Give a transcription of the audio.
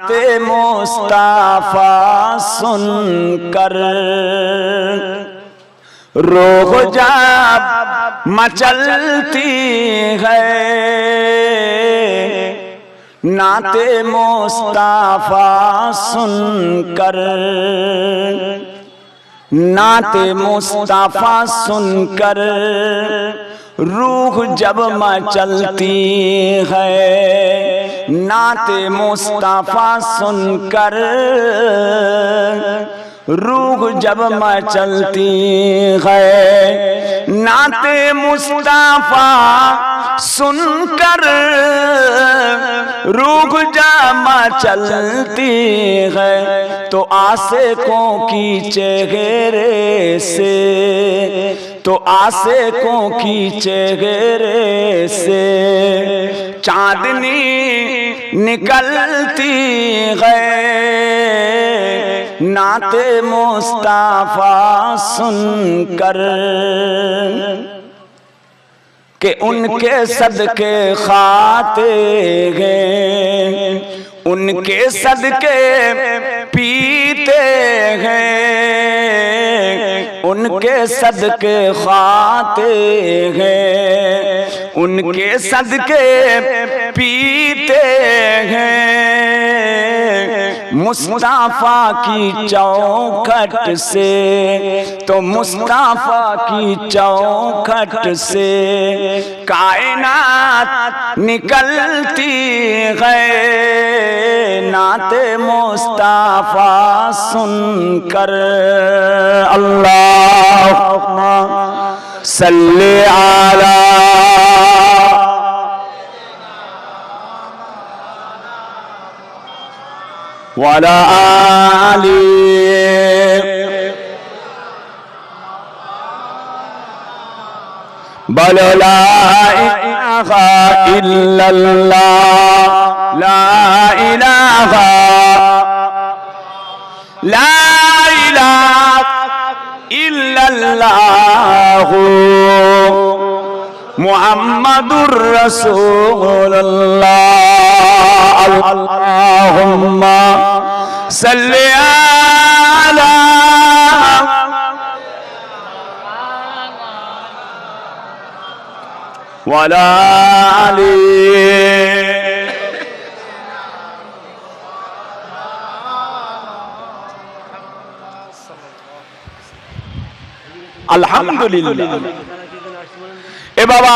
تے مصطفیٰ سن کر روح جب مچلتی ہے۔ نعت مصطفیٰ سن کر نعت مصطفیٰ سن کر روح جب مچلتی ہے۔ نعت مصطفیٰ سن کر روح جب مچلتی ہے، نعت مصطفیٰ سن کر روح جب چلتی ہے، تو آسکوں کی چہرے سے۔ تو آسکوں کی چہرے سے۔ چاندنی نکلتی ہے نعت مصطفیٰ سن کر کہ ان کے صدقے کھاتے ہیں، ان کے صدقے پیتے ہیں، ان کے صدقے کھاتے ہیں، ان کے صدقے پیتے ہیں۔ مصطفیٰ کی چوکھٹ سے۔ تو مصطفیٰ کی چوکھٹ سے کائنات نکلتی ہے۔ نعت مصطفیٰ سن کر۔ اللہ صلی علی وعلى آله بل لا إله إلا الله لا إله لا إله إلا الله محمد رسول الله اللهم سلي على ولا علي الحمد لله. এ بابا